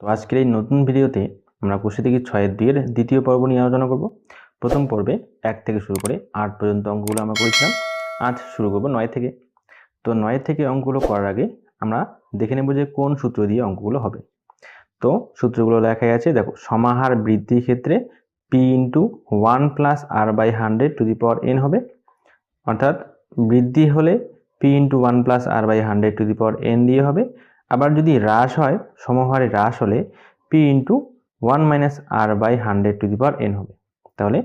তো আজকের এই নতুন ভিডিওতে আমরা কোষে থেকে ছয়ের দুইয়ের দ্বিতীয় পর্ব নিয়ে আলোচনা করব। প্রথম পর্বে এক থেকে শুরু করে আট পর্যন্ত অঙ্কগুলো আমরা করেছিলাম। আজ শুরু করব নয় থেকে। তো নয় থেকে অঙ্কগুলো করার আগে আমরা দেখে নেব যে কোন সূত্র দিয়ে অঙ্কগুলো হবে। তো সূত্রগুলো লেখাই আছে, দেখো, সমাহার বৃদ্ধির ক্ষেত্রে P into one plus R by hundred to the power N হবে। অর্থাৎ বৃদ্ধি হলে P into one plus R by hundred to the power N দিয়ে হবে। আবার যদি হ্রাস হয়, সমহারে হ্রাস হলে P into one minus R by hundred to the power N হবে। তাহলে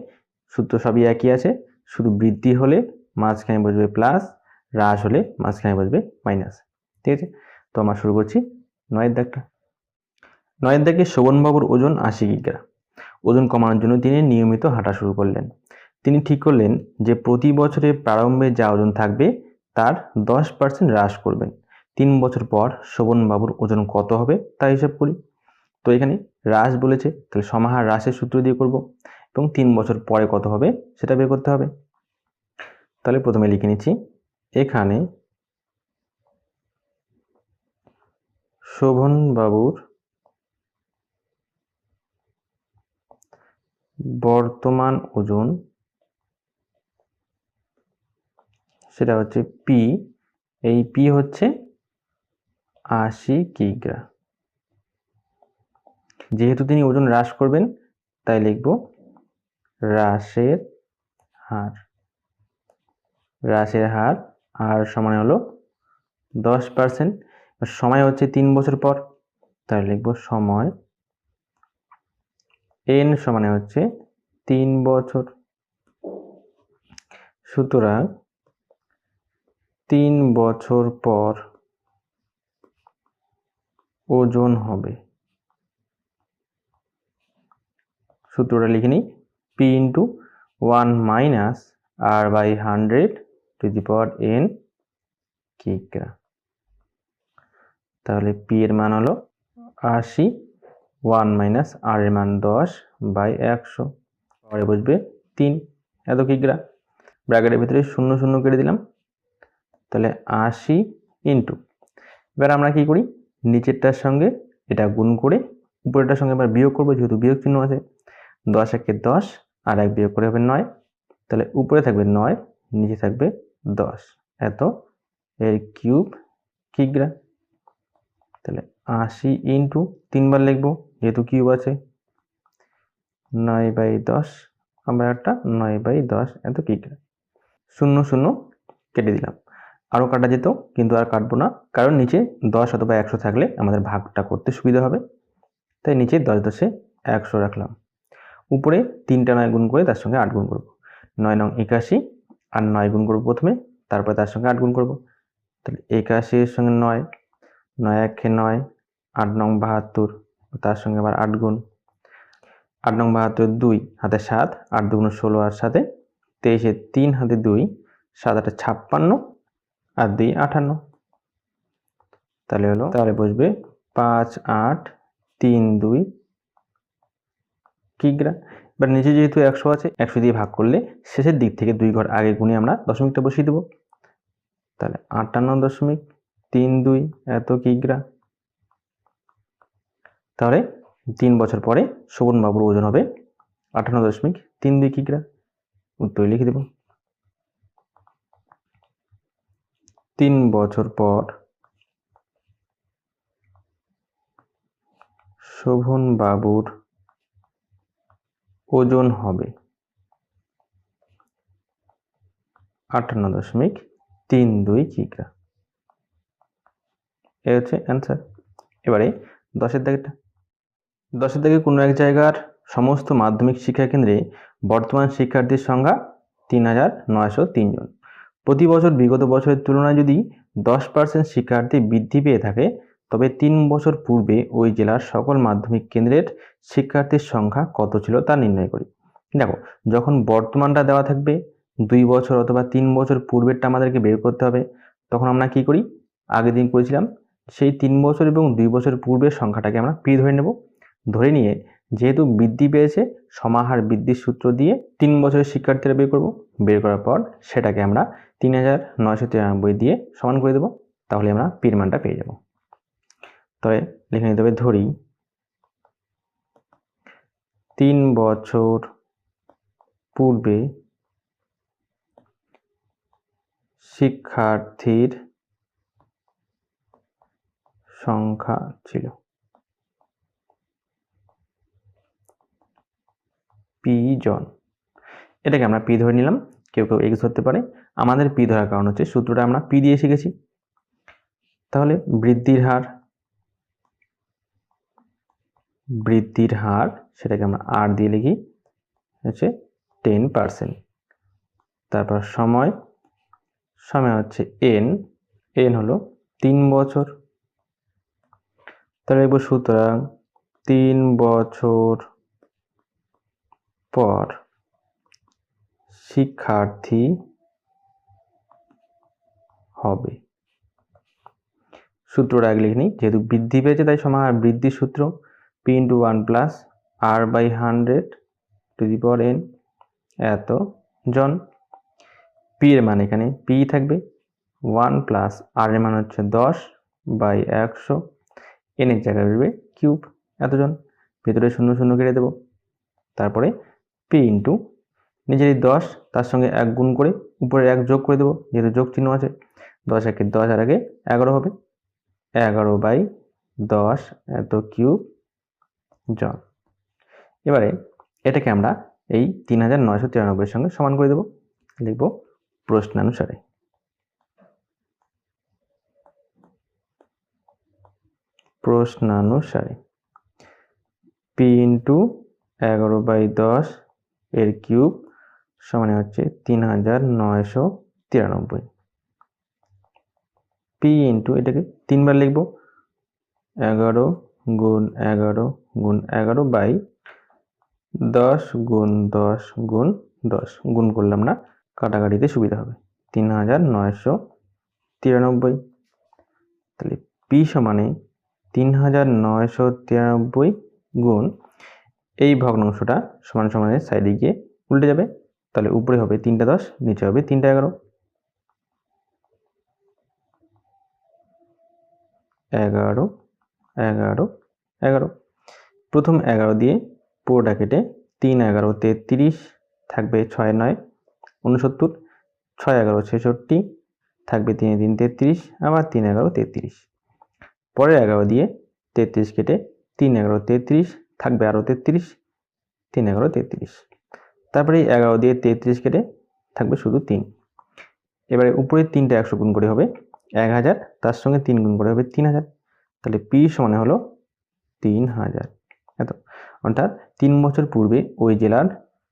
সূত্র সবই একই আছে। শুধু বৃদ্ধি হলে মাঝখানে বসবে প্লাস হ্রাস হলে মাঝখানে বসবে মাইনাস ঠিক আছে? তো আমরা শুরু করছি নয়ের দাগটা। নয়ের দাগে শোভনবাবুর ওজন আশি কিগ্রা। ওজন কমানোর জন্য তিনি নিয়মিত হাঁটা শুরু করলেন। তিনি ঠিক করলেন যে প্রতি বছরে প্রারম্ভে যা ওজন থাকবে, তার দশ পার্সেন্ট হ্রাস করবেন। তিন বছর পর শোভনবাবুর ওজন কত হবে তা হিসাব করি। তো এখানে হ্রাস বলেছে, তাহলে সমাহার হ্রাসের সূত্র দিয়ে করব এবং তিন বছর পরে কত হবে সেটা বের করতে হবে। তাহলে প্রথমে লিখে নিচ্ছি, এখানে শোভনবাবুর বর্তমান ওজন সেটা হচ্ছে পি এই পি হচ্ছে আশি কিগ্রা। যেহেতু তিনি ওজন হ্রাস করবেন, তাই লিখব হ্রাসের হার। হ্রাসের হার, আর সমান হলো দশ পার্সেন্ট। সময় হচ্ছে তিন বছর পর, তাই লিখব সময়। এন সমানে হচ্ছে তিন বছর। সুতরাং তিন বছর পর ওজন হবে। সূত্রটা লিখে নিই। P into one minus R by hundred to the power N কিগ্রা তাহলে পি এর মান হলো আশি ওয়ান মাইনাস আর এর মান দশ বাই একশো। পরে বসবে তিন। এত কিগ্রা ব্র্যাকেটের ভিতরে শূন্য শূন্য কেটে দিলাম। তাহলে আশি ইন্টু এবার আমরা কি করি? নিচেরটার সঙ্গে এটা গুণ করে উপরেরটার সঙ্গে আবার বিয়োগ করব, যেহেতু বিয়োগ চিহ্ন আছে। দশ একে দশ, আর এক বিয়োগ করে হবে নয়। তাহলে উপরে থাকবে নয়, নিচে থাকবে দশ। এত এর কিউব কিগ্রা তাহলে আশি ইন্টু তিনবার লিখব, যেহেতু কিউব আছে। নয় বাই দশ, আমরা একটা নয় বাই দশ, এত কিগ্রা শূন্য শূন্য কেটে দিলাম। আরও কাটা যেত, কিন্তু আর কাটবো না। কারণ নিচে দশ অথবা একশো থাকলে আমাদের ভাগটা করতে সুবিধা হবে। তাই নিচে দশ দশে একশো রাখলাম। উপরে তিনটা নয় গুণ করে তার সঙ্গে আট গুণ করব। নয় নং একাশি, আর নয় গুণ করব প্রথমে, তারপরে তার সঙ্গে আট গুণ করব। তাহলে একাশির সঙ্গে নয় নয় একে নয়, আট নং বাহাত্তর, তার সঙ্গে আবার আট গুণ। আট নং বাহাত্তর দুই, হাতে সাত, আট দুগুণ ষোলো আর সাথে তেইশে তিন, হাতে দুই, সাত আটে ছাপ্পান্ন আর দুই আটান্ন তাহলে হলো? তাহলে বসবে পাঁচ, আট, তিন, দুই। কিগ্রা এবার নিচে যেহেতু একশো আছে, একশো দিয়ে ভাগ করলে শেষের দিক থেকে দুই ঘর আগে গুণে আমরা দশমিকটা বসিয়ে দেবো। তাহলে আটান্ন দশমিক তিন দুই, এত কিগ্রা তাহলে তিন বছর পরে শোভনবাবুর ওজন হবে আটান্ন দশমিক তিন দুই কিগ্রা উত্তর লিখে দেব। তিন বছর পর শোভনবাবুর ওজন হবে আটান্ন দশমিক তিন দুই কিগ্রা। এ হচ্ছে অ্যান্সার এবারে দশের দাগেরটা দশের দাগে কোনো এক জায়গার সমস্ত মাধ্যমিক শিক্ষা কেন্দ্রে বর্তমান শিক্ষার্থীর সংখ্যা তিন হাজার নয়শো তিনজন প্রতি বছর বিগত বছরের তুলনায় যদি দশ পার্সেন্ট শিক্ষার্থী বৃদ্ধি পেয়ে থাকে, তবে তিন বছর পূর্বে ওই জেলার সকল মাধ্যমিক কেন্দ্রের শিক্ষার্থীর সংখ্যা কত ছিল তা নির্ণয় করি। দেখো, যখন বর্তমানটা দেওয়া থাকবে, দুই বছর অথবা তিন বছর পূর্বেরটা আমাদেরকে বের করতে হবে, তখন আমরা কি করি? আগের দিন করেছিলাম, সেই তিন বছর এবং দুই বছর পূর্বের সংখ্যাটাকে আমরা পি ধরে নেব। ধরে নিয়ে যেহেতু বৃদ্ধি পেয়েছে, সমাহার বৃদ্ধির সূত্র দিয়ে তিন বছরের শিক্ষার্থীরা বের করব। বের করার পর সেটাকে আমরা তিন হাজার নয়শো তিরানব্বই দিয়ে সমান করে দেবো। তাহলে আমরা পির মানটা পেয়ে যাব। তবে লিখে নিতে হবে ধরি, তিন বছর পূর্বে শিক্ষার্থীর সংখ্যা ছিল পি জন। এটাকে আমরা পি ধরে নিলাম, কেউ কেউ এক্স ধরতে পারে। আমাদের পি ধরার কারণ হচ্ছে সূত্রটা আমরা পি দিয়ে শিখেছি। তাহলে বৃদ্ধির হার বৃদ্ধির হার, সেটাকে আমরা আর দিয়ে লিখি, হচ্ছে টেন পার্সেন্ট। তারপর সময় সময় হচ্ছে এন এন হলো তিন বছর। তাহলে লিখব সুতরাং তিন বছর পর শিক্ষার্থী হবে। সূত্রটা আগে লিখে নিই, যেহেতু বৃদ্ধি পেয়েছে তাই সমান আর বৃদ্ধির সূত্র P into one plus R by hundred to the power N এত জন। পি এর মান এখানে পি থাকবে ওয়ান প্লাস আর এর মান হচ্ছে দশ বাই একশো। এন এর জায়গায় বেরোবে কিউব এতজন ভেতরে শূন্য শূন্য কেটে দেবো। তারপরে পি ইন্টু নিজের এই দশ, তার সঙ্গে এক গুণ করে, উপরে এক যোগ করে দেবো, যেহেতু যোগ চিহ্ন আছে, দশ একে দশ আর আগে এগারো হবে। এগারো বাই দশ এত কিউব জন। এবারে এটাকে আমরা এই তিন হাজার নয়শো তিরানব্বইয়ের সঙ্গে সমান করে দেবো। লিখব প্রশ্নানুসারে। প্রশ্নানুসারে। পি ইন্টু এগারো বাই দশ এর কিউব সমানে হচ্ছে তিন হাজার নয়শো তিরানব্বই। পি ইন্টু এটাকে তিনবার লিখব, এগারো গুণ এগারো গুণ এগারো বাই দশ গুণ দশ গুণ দশ। গুণ করলাম না, কাটাকাটিতে সুবিধা হবে। তিন হাজার নয়শো তিরানব্বই। তাহলে পি সমানে তিন হাজার নয়শো তিরানব্বই গুণ এই ভগ্নাংশটা সমান সমানের সাইডে গিয়ে উল্টে যাবে, তাহলে উপরে হবে তিনটা দশ, নিচে হবে তিনটা এগারো। এগারো এগারো এগারো। প্রথম এগারো দিয়ে পুরোটা কেটে তিন এগারো তেত্রিশ থাকবে ছয় নয় উনসত্তর ছয় এগারো ছেষট্টি থাকবে তিন তিন তেত্রিশ, আবার তিন এগারো তেত্রিশ। পরের এগারো দিয়ে তেত্রিশ কেটে তিন এগারো তেত্রিশ থাকবে আরও তেত্রিশ, তিন এগারো, তেত্রিশ। তারপরে এগারো দিয়ে তেত্রিশ কেটে থাকবে শুধু তিন। এবারে উপরে তিনটা একশো গুণ করে হবে এক হাজার, তার সঙ্গে তিন গুণ করে হবে তিন হাজার। তাহলে পি সমানে হলো তিন হাজার। এত। অর্থাৎ তিন বছর পূর্বে ওই জেলার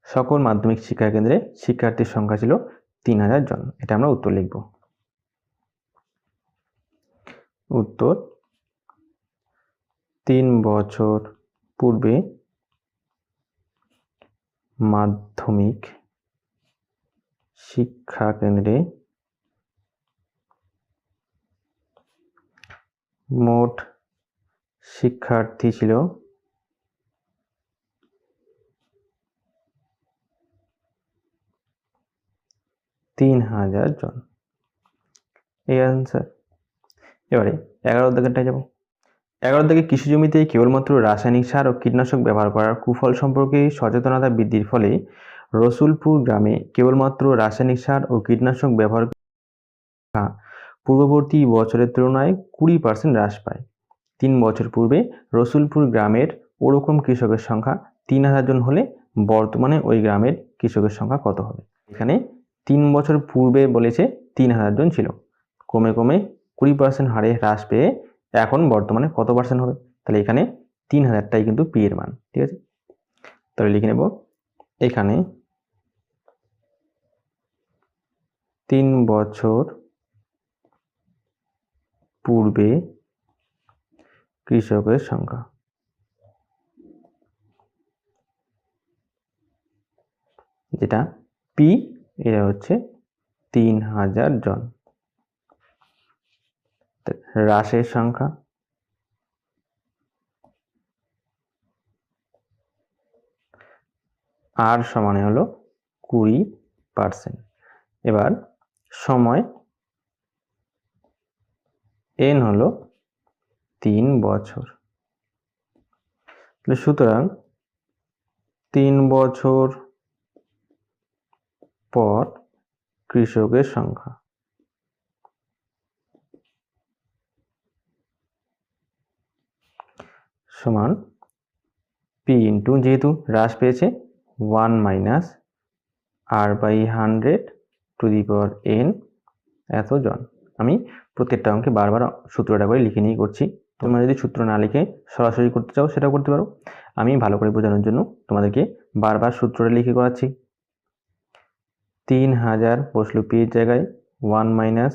সকল মাধ্যমিক শিক্ষা কেন্দ্রে শিক্ষার্থীর সংখ্যা ছিল তিন হাজার জন। এটা আমরা উত্তর লিখব। উত্তর, তিন বছর পূর্বে মাধ্যমিক শিক্ষা কেন্দ্রে মোট শিক্ষার্থী ছিল তিন হাজার জন। এই অ্যান্সার এবারে এগারো দাগেরটায় যাব? এগারো থেকে কৃষি জমিতে কেবলমাত্র রাসায়নিক সার ও কীটনাশক ব্যবহার করার কুফল সম্পর্কে সচেতনতা বৃদ্ধির ফলে রসুলপুর গ্রামে কেবলমাত্র রাসায়নিক সার ও কীটনাশক ব্যবহার পূর্ববর্তী বছরের তুলনায় কুড়ি পার্সেন্ট হ্রাস পায়। তিন বছর পূর্বে রসুলপুর গ্রামের ওরকম কৃষকের সংখ্যা তিন হাজার জন হলে বর্তমানে ওই গ্রামের কৃষকের সংখ্যা কত হবে? এখানে তিন বছর পূর্বে বলেছে তিন হাজার জন ছিল। কমে কমে কুড়ি পার্সেন্ট হারে হ্রাস পেয়ে এখন বর্তমানে কত পার্সেন্ট হবে? তাহলে এখানে তিন হাজারটাই কিন্তু পি এর মান, ঠিক আছে? তাহলে লিখে নেব, এখানে তিন বছর পূর্বে কৃষকের সংখ্যা। যেটা পি এটা হচ্ছে তিন হাজার জন। হ্রাসের সংখ্যা। আর সমানে হলো কুড়ি পার্সেন্ট এবার সময় এন হলো তিন বছর। সুতরাং তিন বছর পর কৃষকের সংখ্যা। সমান পি ইন্টু যেহেতু হ্রাস পেয়েছে one minus R by hundred to the power N এতজন আমি প্রত্যেকটা অঙ্কে বারবার সূত্রটা করে লিখে নিয়ে করছি। তোমরা যদি সূত্র না লিখে সরাসরি করতে চাও, সেটাও করতে পারো। আমি ভালো করে বোঝানোর জন্য তোমাদেরকে বারবার সূত্রটা লিখে করাচ্ছি। তিন হাজার বসল পি এর জায়গায় ওয়ান মাইনাস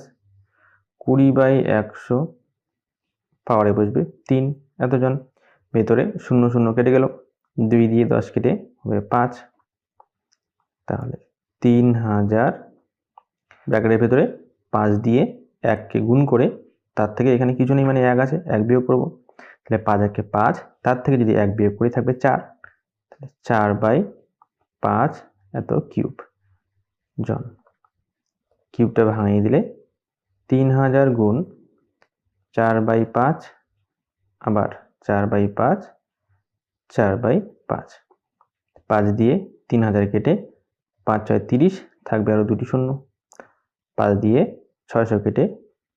কুড়ি বাই একশো পাওয়ারে বসবে তিন এতজন ভেতরে শূন্য শূন্য কেটে গেল। দুই দিয়ে দশ কেটে হবে পাঁচ। তাহলে তিন হাজার ব্র্যাকেটের ভেতরে পাঁচ দিয়ে এককে গুণ করে তার থেকে এখানে কিছু নেই মানে এক আছে, এক বিয়োগ করব। তাহলে পাঁচ একে পাঁচ, তার থেকে যদি এক বিয়োগ করি থাকবে চার। তাহলে চার বাই পাঁচ এত কিউব। জন, কিউবটা ভাঙিয়ে দিলে তিন হাজার গুণ চার বাই পাঁচ আবার চার বাই পাঁচ, চার বাই পাঁচ। পাঁচ দিয়ে তিন হাজার কেটে পাঁচ ছয় তিরিশ থাকবে আরও দুটি শূন্য। পাঁচ দিয়ে ছয়শো কেটে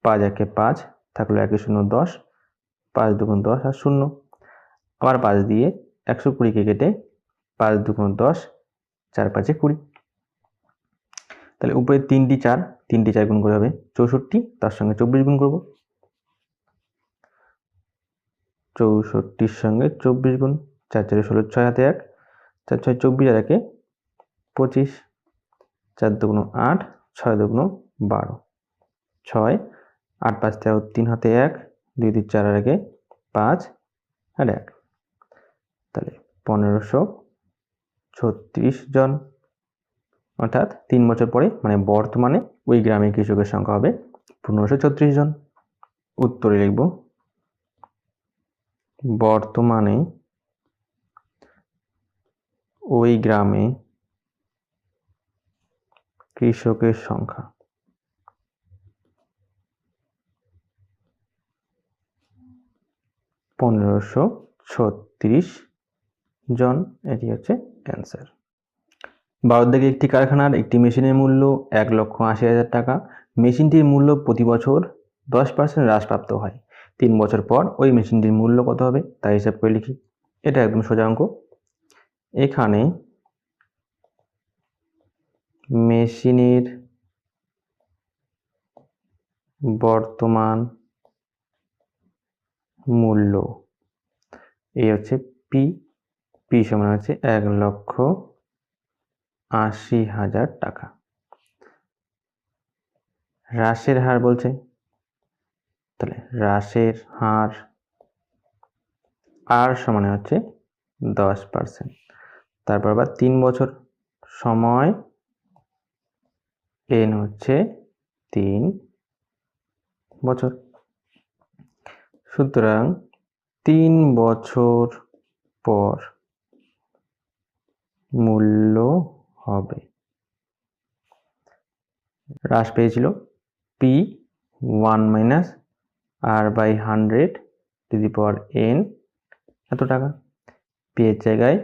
পাঁচ একে পাঁচ থাকল একে শূন্য দশ, পাঁচ দুগুণ দশ আর শূন্য। আবার পাঁচ দিয়ে একশো কুড়িকে কেটে পাঁচ দুগুণ দশ, চার পাঁচে কুড়ি। তাহলে উপরে তিনটি চার তিনটি চার গুণ করে হবে চৌষট্টি, তার সঙ্গে চব্বিশ গুণ করব। চৌষট্টির সঙ্গে চব্বিশ গুণ চার চারে ষোলো, ছয় হাতে এক, চার ছয় চব্বিশ আর একে পঁচিশ, চার দুগুণ আট, ছয় দুগুণ বারো, ছয়, আট পাঁচ তেরো, তিন হাতে এক, দুই দুই চার আর একে পাঁচ আর এক। তাহলে পনেরোশো ছত্রিশ জন, অর্থাৎ তিন বছর পরে মানে বর্তমানে ওই গ্রামের কৃষকের সংখ্যা হবে পনেরোশো ছত্রিশ জন। উত্তরে লিখব বর্তমানে ওই গ্রামে কৃষকের সংখ্যা। পনেরোশো ছত্রিশ জন, এটি হচ্ছে অ্যান্সার। ভারত একটি কারখানার একটি মেশিনের মূল্য এক লক্ষ আশি হাজার টাকা। মেশিনটির মূল্য প্রতি বছর দশ পার্সেন্ট হ্রাসপ্রাপ্ত হয়। তিন বছর পর ওই মেশিনটির মূল্য কত হবে তাই হিসাব করে লিখি। এটা একদম সোজা অঙ্ক। এখানে মেশিনের বর্তমান মূল্য, এই হচ্ছে পি পি সমান হচ্ছে এক লক্ষ আশি হাজার টাকা। হ্রাসের হার বলছে তাহলে হ্রাসের হার আর সমানে হচ্ছে দশ পার্সেন্ট তারপর আবার তিন বছর সময় এন হচ্ছে তিন বছর। সুতরাং তিন বছর পর মূল্য হবে। হ্রাস পেয়েছিল P one minus R by hundred to the power N এত টাকা? পি এর জায়গায়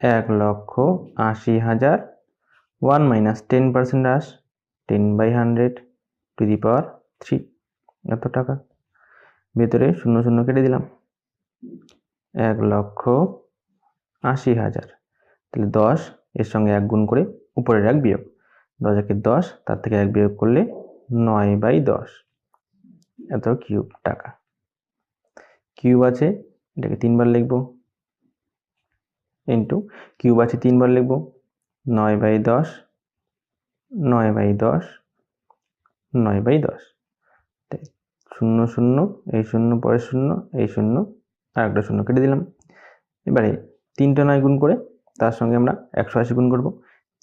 এক লক্ষ আশি হাজার ওয়ান মাইনাস টেন পার্সেন্ট হ্রাস ten by hundred to the power three এত টাকা। ভেতরে শূন্য শূন্য কেটে দিলাম। এক লক্ষ আশি হাজার। তাহলে দশ, এর সঙ্গে এক গুণ করে উপরের এক বিয়োগ। দশ একে দশ, তার থেকে এক বিয়োগ করলে নয় বাই দশ। এত কিউব টাকা। কিউব আছে, এটাকে তিনবার লিখব। ইন্টু কিউব আছে তিনবার লিখব। নয় বাই দশ, নয় বাই দশ, নয় বাই দশ। শূন্য শূন্য, এই শূন্য পরে শূন্য, এই শূন্য আর একটা শূন্য কেটে দিলাম। এবারে তিনটা নয় গুণ করে তার সঙ্গে আমরা একশো আশি গুণ করব।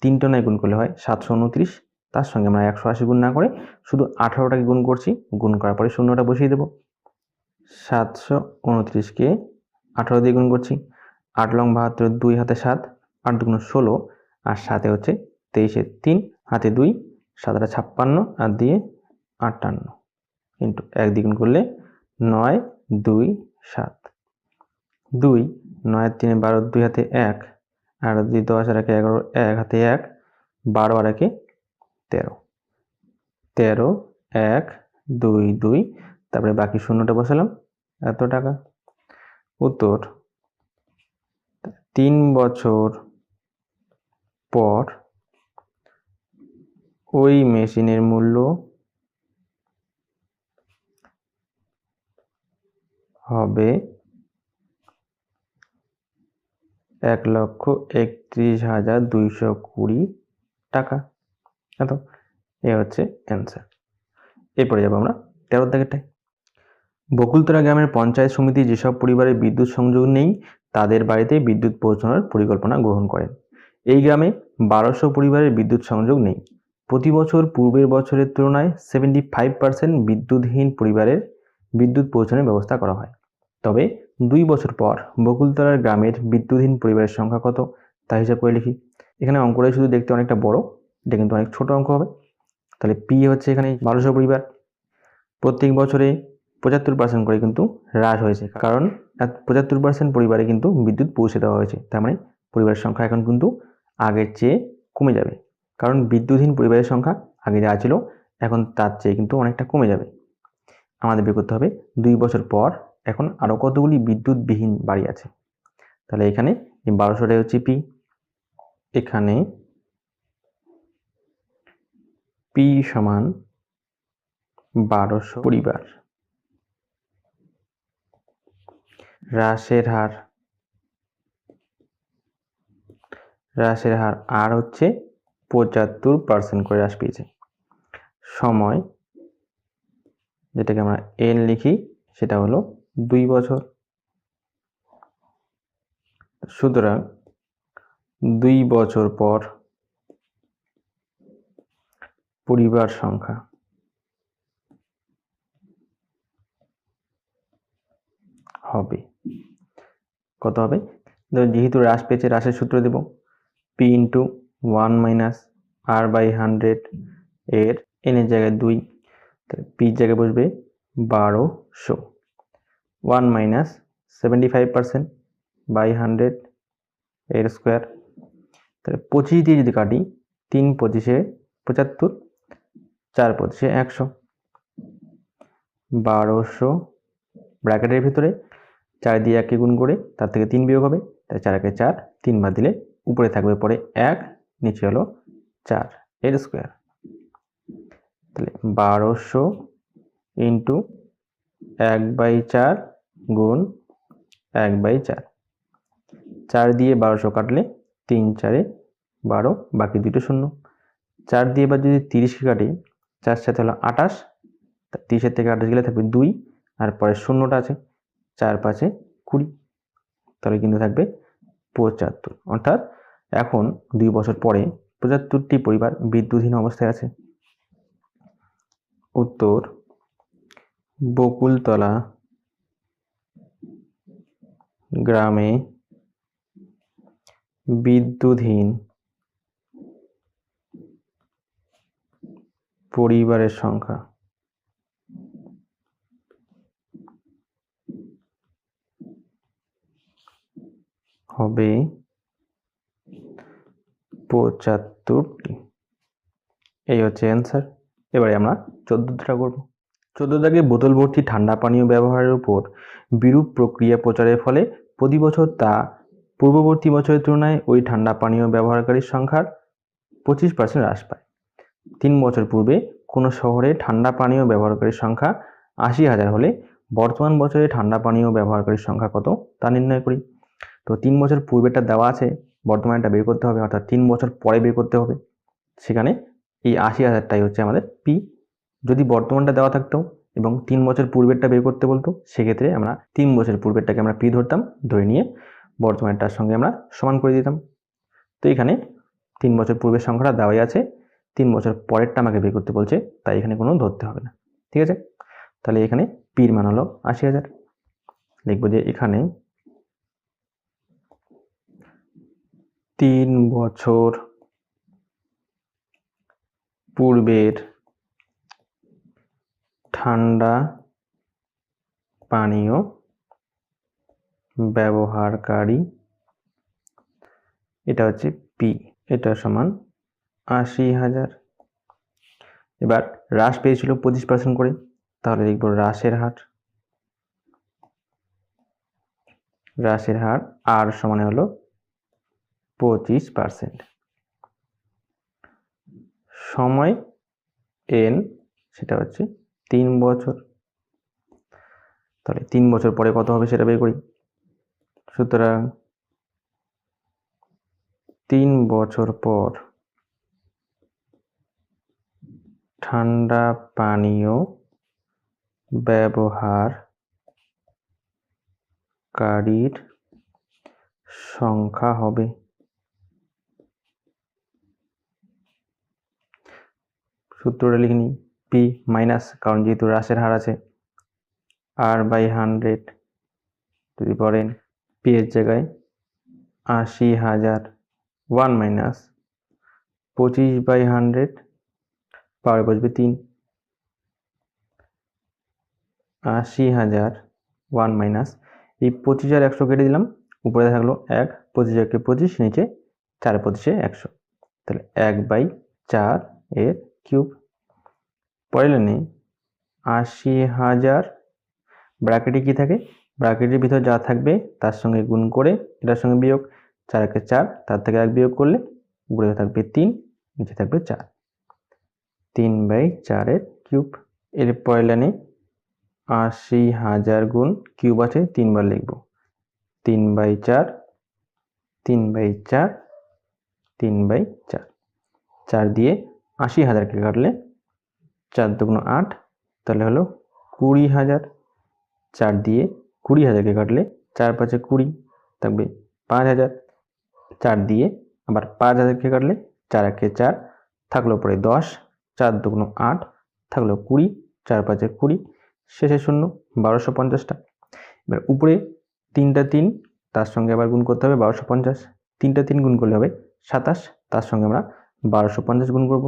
তিনটা নয় গুণ করলে হয় সাতশো উনত্রিশ তার সঙ্গে আমরা একশো আশি গুণ না করে শুধু আঠারোটাকে গুণ করছি, গুণ করার পরে শূন্যটা বসিয়ে দেবো। সাতশো উনত্রিশকে আঠারো দিয়ে গুণ করছি, আট লং বাহাত্তর দুই হাতে সাত, আট দুগুণ ষোলো, আর সাথে হচ্ছে তেইশে তিন, হাতে দুই, সাতটা ছাপ্পান্ন, আর দিয়ে আটান্ন। কিন্তু এক দ্বিগুণ করলে নয়, দুই, সাত। দুই, নয়ের তিনে বারো, দুই হাতে এক, আর দুই দশ আর একে এগারো, এক হাতে এক, বারো আর একে তেরো। তেরো, এক, দুই দুই, তারপরে বাকি শূন্যটা বসালাম। এত টাকা। উত্তর। তিন বছর পর ওই মেশিনের মূল্য হবে এক লক্ষ একত্রিশ হাজার দুইশো কুড়ি টাকা। এত এ হচ্ছে অ্যান্সার এরপরে যাব আমরা তেরো দাগেরটায় বকুলতলা গ্রামের পঞ্চায়েত সমিতি যেসব পরিবারে বিদ্যুৎ সংযোগ নেই, তাদের বাড়িতে বিদ্যুৎ পৌঁছানোর পরিকল্পনা গ্রহণ করেন। এই গ্রামে বারোশো পরিবারের বিদ্যুৎ সংযোগ নেই। প্রতি বছর পূর্বের বছরের তুলনায় সেভেন্টি ফাইভ পার্সেন্ট বিদ্যুৎহীন পরিবারের বিদ্যুৎ পৌঁছানোর ব্যবস্থা করা হয়। তবে দুই বছর পর বকুলতলার গ্রামের বিদ্যুৎহীন পরিবারের সংখ্যা কত তা হিসাব করে লিখি। এখানে অঙ্কটাই শুধু দেখতে অনেকটা বড়। এটা কিন্তু অনেক ছোট অঙ্ক হবে। তাহলে পি হচ্ছে এখানে বারোশো পরিবার। প্রত্যেক বছরে পঁচাত্তর পার্সেন্ট করে কিন্তু হ্রাস হয়েছে। কারণ পঁচাত্তর পার্সেন্ট পরিবারে কিন্তু বিদ্যুৎ পৌঁছে দেওয়া হয়েছে। তার মানে পরিবারের সংখ্যা এখন কিন্তু আগের চেয়ে কমে যাবে। কারণ বিদ্যুৎহীন পরিবারের সংখ্যা আগে যা ছিল, এখন তার চেয়ে কিন্তু অনেকটা কমে যাবে। আমাদের বের করতে হবে দুই বছর পর এখন আরও কতগুলি বিদ্যুৎবিহীন বাড়ি আছে। তাহলে এখানে বারোশোটাই হচ্ছে পি এখানে পি সমান বারোশো পরিবার। হ্রাসের হার হ্রাসের হার আর হচ্ছে পঁচাত্তর পার্সেন্ট করে হ্রাস পেয়েছে। সময়, যেটাকে আমরা এন লিখি, সেটা হলো দুই বছর। সুতরাং দুই বছর পর পরিবার সংখ্যা। হবে। কত হবে? যেহেতু হ্রাস পেয়েছে, হ্রাসের সূত্র দেব। P into one minus R by hundred এর এনের জায়গায় দুই। পির জায়গায় বসবে বারোশো one minus seventy five percent by hundred এর স্কোয়ার তাহলে পঁচিশ দিয়ে যদি কাটি, তিন পঁচিশে পঁচাত্তর চার পঁচিশে একশো। বারোশো, ব্র্যাকেটের ভিতরে চার দিয়ে একে গুণ করে তার থেকে তিন বিয়োগ হবে, তাই চার একে চার তিনবার দিলে উপরে থাকবে পরে এক, নিচে হলো চার, এর স্কোয়ার। তাহলে বারোশো ইন্টু এক বাই চার গুণ এক বাই চার। চার দিয়ে বারোশো কাটলে তিন, চারে বারো, বাকি দুটো শূন্য। চার দিয়ে এবার যদি তিরিশকে কাটি চার সাথে হলো আটাশ তিরিশের থেকে আঠাশ গেলে থাকবে দুই, আর পরে শূন্যটা আছে চার পাঁচে কুড়ি, তাহলে কিন্তু থাকবে পঁচাত্তর। অর্থাৎ এখন দুই বছর পরে পঁচাত্তরটি পরিবার বিদ্যুৎহীন অবস্থায় আছে। উত্তর, বকুলতলা গ্রামে বিদ্যুৎহীন পরিবারের সংখ্যা। হবে পঁচাত্তরটি। এই হচ্ছে অ্যান্সার এবারে আমরা চোদ্দোটা করব। চোদ্দ দাগে বোতল ভর্তি ঠান্ডা পানীয় ব্যবহারের উপর বিরূপ প্রক্রিয়া প্রচারের ফলে প্রতি বছর তা পূর্ববর্তী বছরের তুলনায় ওই ঠান্ডা পানীয় ব্যবহারকারীর সংখ্যার পঁচিশ পার্সেন্ট হ্রাস পায়। তিন বছর পূর্বে কোনো শহরে ঠান্ডা পানীয় ব্যবহারকারীর সংখ্যা আশি হাজার হলে বর্তমান বছরে ঠান্ডা পানীয় ব্যবহারকারীর সংখ্যা কত তা নির্ণয় করি। তো তিন বছর পূর্বেটা দেওয়া আছে বর্তমানটা বের করতে হবে, অর্থাৎ তিন বছর পরে বের করতে হবে। সেখানে এই আশি হাজারটাই হচ্ছে আমাদের পি যদি বর্তমানটা দেওয়া থাকতো এবং তিন বছর পূর্বেরটা বের করতে বলতো, সেক্ষেত্রে আমরা তিন বছর পূর্বেরটাকে আমরা পি ধরতাম, ধরে নিয়ে বর্তমানটার সঙ্গে আমরা সমান করে দিতাম। তো এখানে তিন বছর পূর্বের সংখ্যাটা দেওয়াই আছে তিন বছর পরেরটা আমাকে বের করতে বলছে, তাই এখানে কোনো ধরতে হবে না। ঠিক আছে? তাহলে এখানে পির মান হলো আশি হাজার। লিখব যে এখানে তিন বছর পূর্বের ঠান্ডা পানীয় ব্যবহারকারী, এটা হচ্ছে পি, এটা সমান আশি হাজার। এবার হ্রাস পেয়েছিল পঁচিশ পার্সেন্ট করে, তাহলে লিখব হ্রাসের হার। হ্রাসের হার আর সমানে হলো পঁচিশ পার্সেন্ট সময় এন সেটা হচ্ছে তিন বছর। তাহলে তিন বছর পরে কত হবে সেটা বের করি। সুতরাং তিন বছর পর ঠান্ডা পানীয় ব্যবহারকারীর সংখ্যা হবে। সূত্রটা লিখে নিই পি মাইনাস কারণ যেহেতু হ্রাসের হার আছে। আর বাই হান্ড্রেড যদি পড়েন পি এর জায়গায় আশি হাজার ওয়ান মাইনাস পঁচিশ বাই হান্ড্রেড পাওয়ারে বসবে তিন। আশি হাজার ওয়ান মাইনাস, এই পঁচিশ আর একশো কেটে দিলাম, উপরে থাকল এক, পঁচিশ একে পঁচিশ, নিচে চার, পঁচিশে একশো। তাহলে এক বাই চার এর কিউব। পরে নেই আশি হাজার, ব্র্যাকেটে কি থাকে? ব্র্যাকেটের ভিতর যা থাকবে তার সঙ্গে গুণ করে এটার সঙ্গে বিয়োগ, চার একে চার, তার থেকে এক বিয়োগ করলে উপরে থাকবে তিন, নিচে থাকবে চার। তিন বাই চারের কিউব। এর পয়লা নেই। আশি হাজার গুণ কিউব আছে, তিনবার লিখব। তিন বাই চার, তিন বাই চার, তিন বাই চার। চার দিয়ে আশি হাজারকে কাটলে চার দুগুণ আট, তাহলে হলো কুড়ি হাজার। চার দিয়ে কুড়ি হাজারকে কাটলে চার পাঁচে কুড়ি থাকবে পাঁচ হাজার। চার দিয়ে আবার পাঁচ হাজারকে কাটলে চার একে চার থাকল পরে দশ। চার দুগুণ আট থাকল কুড়ি, চার পাঁচে কুড়ি, শেষে শূন্য, বারোশো পঞ্চাশটা। এবার উপরে তিনটা তিন, তার সঙ্গে আবার গুণ করতে হবে বারোশো পঞ্চাশ। তিনটা তিন গুণ করলে হবে সাতাশ, তার সঙ্গে আমরা বারোশো পঞ্চাশ গুণ করব।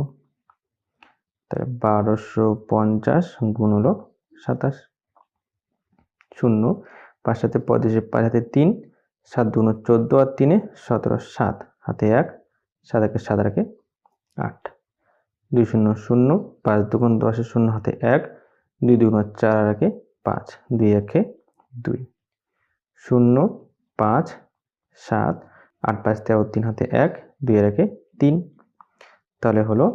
তাহলে বারোশো পঞ্চাশ গুণ হলো সাতাশ। শূন্য, পাঁচ সাথে পঁচিশে পাঁচ হাতে তিন, সাত দুগুণ চোদ্দ আর তিনে সতেরো সাত, হাতে এক, সাত একে সাত রাখে আট। দুই শূন্য শূন্য, পাঁচ দুগুণ দশের শূন্য হাতে এক, দুই দুগুণ চার রাখে পাঁচ, দুই একে দুই। শূন্য, পাঁচ, সাত, আট পাঁচ তেরো তিন হাতে এক, দুই রেখে তিন। তাহলে হলো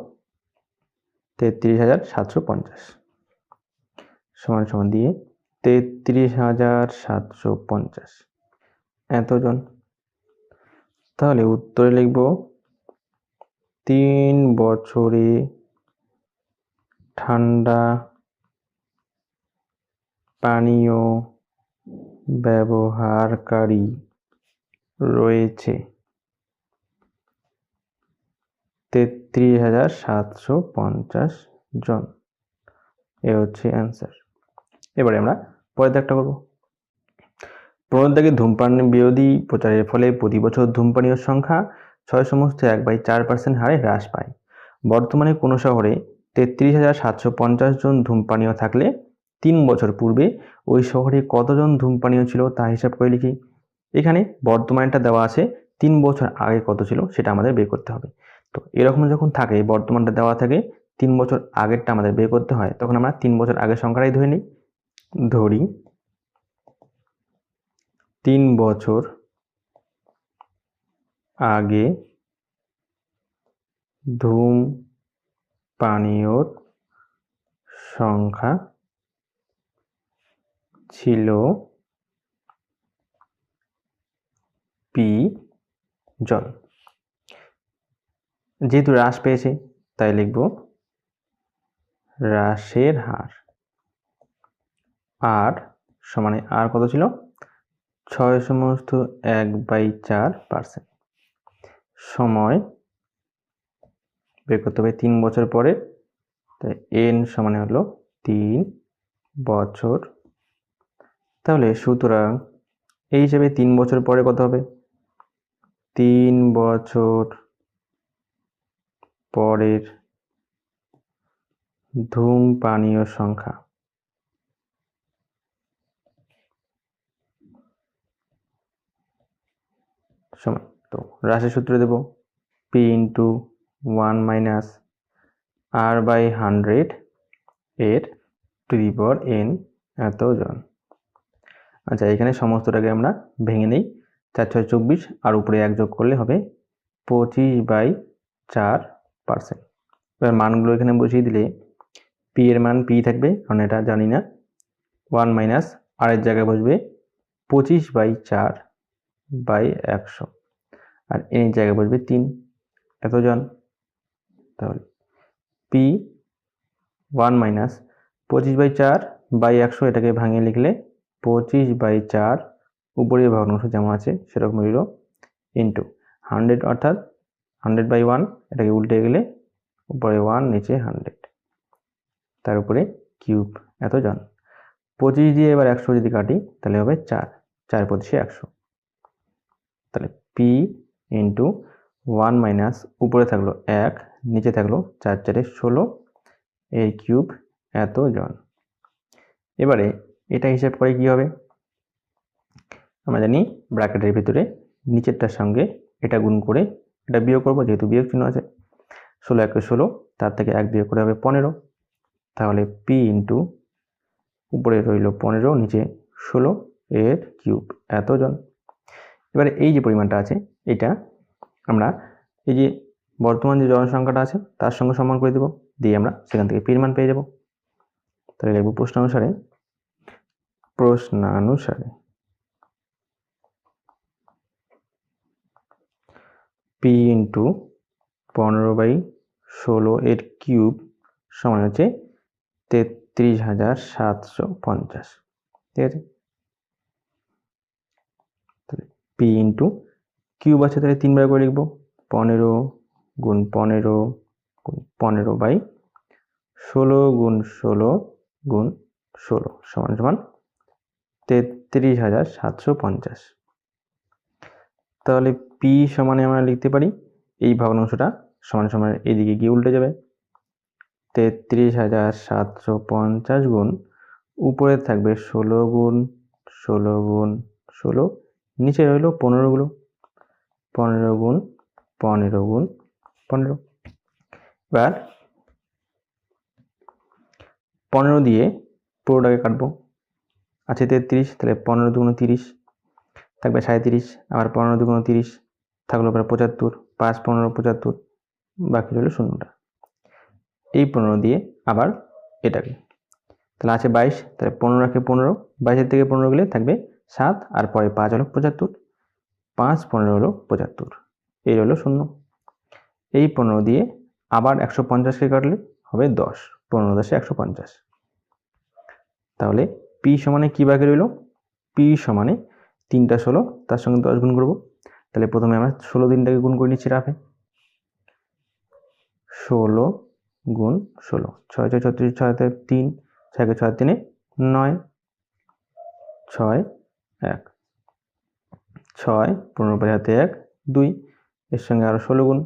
তেত্রিশ হাজার সাতশো পঞ্চাশ। সমান সমান দিয়ে তেত্রিশ হাজার সাতশো পঞ্চাশ। এতজন। তাহলে উত্তরে লিখব তিন বছরে ঠান্ডা পানীয় ব্যবহারকারী রয়েছে। তেত্রিশ হাজার সাতশো পঞ্চাশ জন। এ হচ্ছে অ্যান্সার এবারে আমরা পরের দাগটা করব। পরের ধূমপান বিরোধী প্রচারের ফলে প্রতি বছর ধূমপানীয় সংখ্যা ছয় সমস্ত এক বাই চার পার্সেন্ট হারে হ্রাস পায়। বর্তমানে কোনো শহরে তেত্রিশ হাজার সাতশো পঞ্চাশ জন ধূমপানীয় থাকলে তিন বছর পূর্বে ওই শহরে কতজন ধূমপানীয় ছিল তা হিসাব করে লিখি। এখানে বর্তমানটা দেওয়া আছে, তিন বছর আগে কত ছিল সেটা আমাদের বের করতে হবে। তো এরকম যখন থাকে, বর্তমানটা দেওয়া থাকে, তিন বছর আগেরটা আমাদের বের করতে হয়, তখন আমরা তিন বছর আগের সংখ্যাটাই ধরে নিই। ধরি, তিন বছর আগে ধূম পানীয়র সংখ্যা ছিল পি জন। যেহেতু হ্রাস পেয়েছে, তাই লিখব হ্রাসের হার। আর সমানে আর কত ছিল? ছয় সমস্ত এক বাই চার পার্সেন্ট। সময় বের করতে হবে তিন বছর পরে। তাই এন সমানে হলো তিন বছর। তাহলে সুতরাং এই হিসেবে তিন বছর পরে কত হবে? তিন বছর পরের ধূম পানীয় সংখ্যা। সমান। তো হ্রাসের সূত্র দেব P into one minus R by hundred এর টু দি পাওয়ার এন এতজন। আচ্ছা এখানে সমস্তটাকে আমরা ভেঙে নিই। চার, ছয়, চব্বিশ আর উপরে এক যোগ করলে হবে পঁচিশ বাই চার পার্সেন্ট এবার মানগুলো এখানে বসিয়ে দিলে পি এর মান পি থাকবে, কারণ এটা জানি না। ওয়ান মাইনাস আর এর জায়গায় বসবে পঁচিশ বাই চার বাই একশো। আর এন এর জায়গায় বসবে তিন। এতজন? তাহলে পি ওয়ান মাইনাস পঁচিশ বাই চার বাই একশো এটাকে ভাঙিয়ে লিখলে পঁচিশ বাই চার উপরে ভগ্নাংশ যেমন আছে সেরকম রইল ইন্টু হান্ড্রেড অর্থাৎ হান্ড্রেড বাই ওয়ান এটাকে উল্টে গেলে উপরে ওয়ান নিচে হান্ড্রেড তার উপরে কিউব এতজন। পঁচিশ দিয়ে এবার একশো যদি কাটি তাহলে হবে চার। চার পঁচিশে একশো। তাহলে পি ইন্টু ওয়ান মাইনাস উপরে থাকল এক, নিচে থাকল চার, চারে ষোলো, এর কিউব এত জন। এবারে এটা হিসাব করে কি হবে? আমরা জানি ব্র্যাকেটের ভিতরে নিচেরটার সঙ্গে এটা গুণ করে এটা বিয়োগ করব, যেহেতু বিয়োগ চিহ্ন আছে। ষোলো একে ষোলো, তার থেকে এক বিয়োগ করে হবে পনেরো। তাহলে পি ইন্টু উপরে রইল পনেরো, নিচে ষোলো, এর কিউব এতজন এবারে এই যে পরিমাণটা আছে এটা আমরা এই যে বর্তমান যে জনসংখ্যাটা আছে, তার সঙ্গে সমান করে দেবো। দিয়ে আমরা সেখান থেকে পির মান পেয়ে যাব। তাহলে লিখব প্রশ্নানুসারে প্রশ্নানুসারে। পি ইন্টু পনেরো বাই ষোলো এর কিউব সমান হচ্ছে তেত্রিশ হাজার সাতশো পঞ্চাশ। ঠিক আছে? পি ইন্টু কিউব আছে তাহলে তিনবার করে লিখব। পনেরো গুণ পনেরো গুণ পনেরো বাই ষোলো গুণ ষোলো গুণ ষোলো সমান সমান তেত্রিশ হাজার সাতশো পঞ্চাশ। তাহলে পি সমানে আমরা লিখতে পারি, এই ভগ্নাংশটা সমান সমান এদিকে গিয়ে উল্টে যাবে। তেত্রিশ হাজার সাতশো পঞ্চাশ গুণ উপরে থাকবে ষোলো গুণ ষোলো গুণ ষোলো, নিচে রইল পনেরোগুলো পনেরো গুণ পনেরো গুণ পনেরো। এবার পনেরো দিয়ে পুরোটাকে কাটবো। আছে তেত্রিশ, তাহলে পনেরো দুগুণ তিরিশ থাকবে সাঁত্রিশ আবার পনেরো দুগুণ তিরিশ থাকল প্রায় পঁচাত্তর, পাঁচ পনেরো পঁচাত্তর, বাকি রইল শূন্যটা। এই পনেরো দিয়ে আবার এটাকে। তাহলে আছে বাইশ, তাহলে পনেরো রাখে পনেরো, বাইশের থেকে পনেরো গেলে থাকবে সাত, আর পরে পাঁচ হলো পঁচাত্তর। পাঁচ পনেরো হলো পঁচাত্তর। এই হলো শূন্য। এই পনেরো দিয়ে আবার একশো পঞ্চাশকে কাটলে হবে দশ। পনেরো দশে একশো পঞ্চাশ। তাহলে পি সমানে কী বাকি রইল? পি সমানে তিনটা ষোলো, তার সঙ্গে দশ গুণ করব। তাহলে প্রথমে আমরা ষোলো দিনটাকে গুণ করে নিচ্ছি রাফে। ষোলো গুণ ষোলো। ছয় ছয়, ছত্রিশ ছয়তে তিন ছয়কে ছয়, তিনে নয়, ছয়, এক। ছয় পনেরো পাঁচ হাতে এক, দুই, এর সঙ্গে আরও ষোলো গুণ।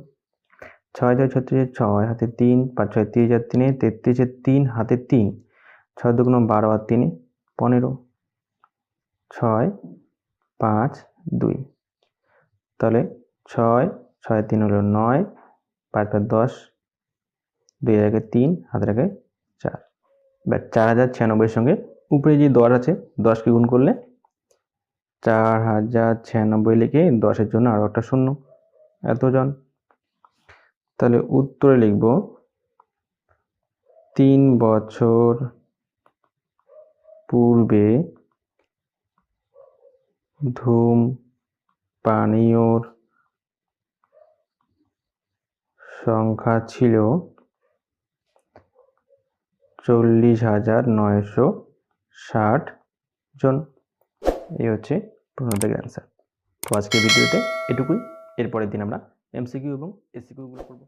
ছয় ছয়, ছত্রিশ ছয়, হাতে তিন, পাঁচ, ছয়, তিরিশ আর তিনে তেত্রিশের তিন, হাতে তিন, ছয় দুগুণ বারো আর তিনে পনেরো। ছয়, পাঁচ, দুই। তাহলে ছয় ছয় তিন হলো নয়, পাঁচ পাঁচ দশ, দুই আগে তিন হাতে রাখে চার। এবার চার হাজার ছিয়ানব্বইয়ের সঙ্গে উপরে যে দশ আছে, দশকে গুণ করলে চার হাজার ছিয়ানব্বই লিখে দশের জন্য আরও একটা শূন্য। এতজন? তাহলে উত্তরে লিখব, তিন বছর পূর্বে ধূম, পানীয়র সংখ্যা ছিল চল্লিশ হাজার নয়শো ষাট জন। এই হচ্ছে প্রশ্নটার অ্যান্সার তো আজকের ভিডিওতে এটুকুই। এরপরের দিন আমরা এমসিকিউ এবং এসিকিউগুলো করব।